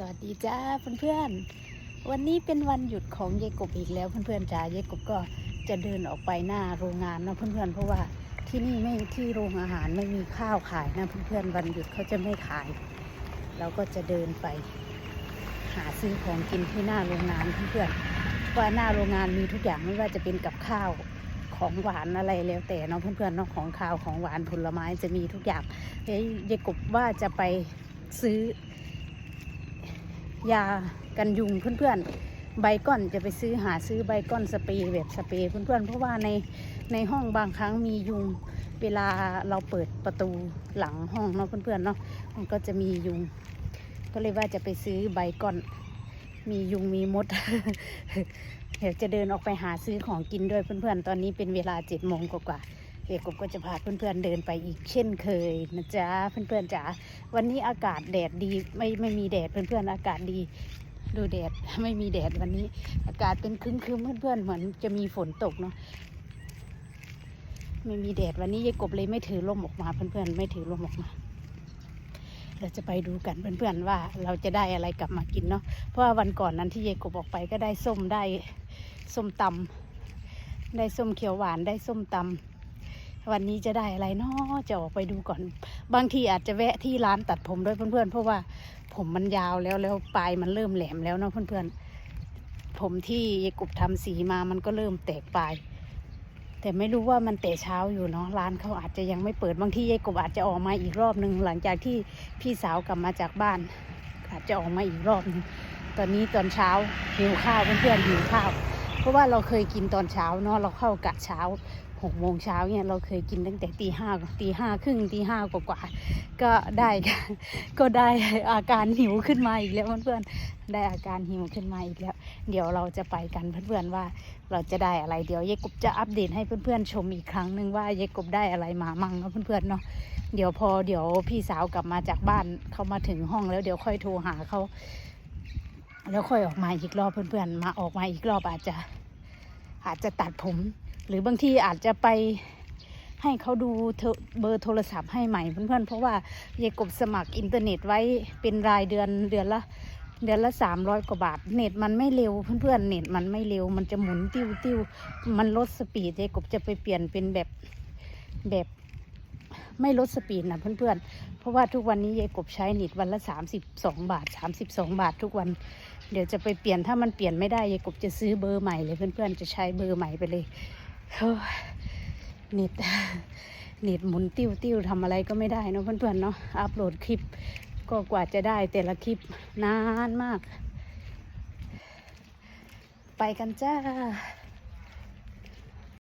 สวัสดีจ้าเพื่อนๆ วันนี้เป็นวันหยุดของยายกบอีกแล้วเพื่อนๆจ้ายายกบก็จะเดินออกไปหน้าโรงงานเนาะเพื่อนๆ เพราะว่าที่นี่ไม่ที่โรงอาหารไม่มีข้าวขายนะเพื่อนๆวันหยุดเขาจะไม่ขาย เราก็จะเดินไป หาซื้อของกินที่หน้าโรงงานเพื่อนๆว่าหน้าโรงงานมีทุกอย่างไม่ว่าจะเป็นกับข้าวของหวานอะไรแล้วแต่เนาะเพื่อนๆเนาะของข้าวของหวานผลไม้จะมีทุกอย่างเอ้ยยายกบว่าจะไปซื้อ ยากันยุงเพื่อนๆ ใบก้อนจะไปซื้อหาซื้อใบก้อนสเปรย์แบบสเปรย์เพื่อนๆ เพราะว่าในในห้องบางครั้งมียุง เวลาเราเปิดประตูหลังห้องเนาะเพื่อนๆเนาะ มันก็จะมียุง ก็เลยว่าจะไปซื้อใบก้อน มียุงมีมด เดี๋ยวจะเดินออกไปหาซื้อของกินด้วยเพื่อนๆ ตอนนี้เป็นเวลาเจ็ดโมงกว่าๆ เอกกบก็จะพาเพื่อนๆเดินไปอีกเช่นเคยนะจ๊ะเพื่อนๆจ๋าวันนี้อากาศแดดดีไม่ไม่มีแดดเพื่อนๆอากาศดีดูแดดไม่มีแดดวันนี้ อากาศเป็นครึ้มๆเพื่อนๆเหมือนจะมีฝนตกเนาะไม่มีแดดวันนี้ยายกบเลยไม่ถือร่มออกมา เพื่อนๆไม่ถือร่มออกมา เราจะไปดูกันเพื่อนๆว่าเราจะได้อะไรกลับมากินเนาะเพราะว่าวันก่อนนั้นที่ยายกบออกไปก็ได้ส้มได้ส้มตำได้ส้มเขียวหวานได้ส้มตำ วันนี้จะได้อะไรเนาะจะออกไปดูก่อน บางทีอาจจะแวะที่ร้านตัดผมด้วยเพื่อนๆ เพราะว่าผมมันยาวแล้วแล้วปลายมันเริ่มแหลมแล้วเนาะเพื่อนๆ ผมที่ยายกบทำสีมามันก็เริ่มแตกปลาย แต่ไม่รู้ว่ามันแต่เช้าอยู่เนาะร้านเขาอาจจะยังไม่เปิดบางทียายกบอาจจะออกมาอีกรอบหนึ่งหลังจากที่พี่สาวกลับมาจากบ้าน อาจจะออกมาอีกรอบหนึงตอนนี้ตอนเช้าหิวข้าวเพื่อนๆหิวข้าว เพราะว่าเราเคยกินตอนเช้าเนาะเราเข้ากะเช้า หกโมงเช้าเนี่ยเราเคยกินตั้งแต่ตีห้าตีห้าครึ่งตีห้ากว่าก็ได้ก็ได้อาการหิวขึ้นมาอีกแล้วเพื่อนๆได้อาการหิวขึ้นมาอีกแล้ว เดี๋ยวเราจะไปกันเพื่อนๆว่าเราจะได้อะไรเดี๋ยวยายกบจะอัปเดตให้เพื่อนๆชมอีกครั้งหนึ่งว่ายายกบได้อะไรมามั่งเนาะเพื่อนๆเนาะเดี๋ยวพอเดี๋ยวพี่สาวกลับมาจากบ้านเขามาถึงห้องแล้วเดี๋ยวค่อยโทรหาเขาแล้วค่อยออกมาอีกรอบเพื่อนๆ มาออกมาอีกรอบอาจจะอาจจะตัดผม หรือบางทีอาจจะไปให้เขาดูเบอร์โทรศัพท์ให้ใหม่เพื่อนๆเพราะว่ายายกบสมัครอินเทอร์เน็ตไว้เป็นรายเดือนเดือนละเดือนละสามร้อยกว่าบาท เน็ตมันไม่เร็วเพื่อนๆเน็ตมันไม่เร็ว มันจะหมุนติ้วติ้วมันลดสปีดยายกบจะไปเปลี่ยนเป็นแบบแบบไม่ลดสปีดนะเพื่อนๆ เพราะว่าทุกวันนี้ยายกบใช้เน็ตวันละสามสิบสองบาทสามสิบสองบาททุกวัน เดี๋ยวจะไปเปลี่ยนถ้ามันเปลี่ยนไม่ได้ยายกบจะซื้อเบอร์ใหม่เลยเพื่อนๆจะใช้เบอร์ใหม่ไปเลย เฮ้ยเน็ตเน็ตหมุนติ้วติ้วทำอะไรก็ไม่ได้เนาะเพื่อนๆเนาะอัพโหลดคลิป ก็กว่าจะได้แต่ละคลิปนานมาก ไปกันจ้า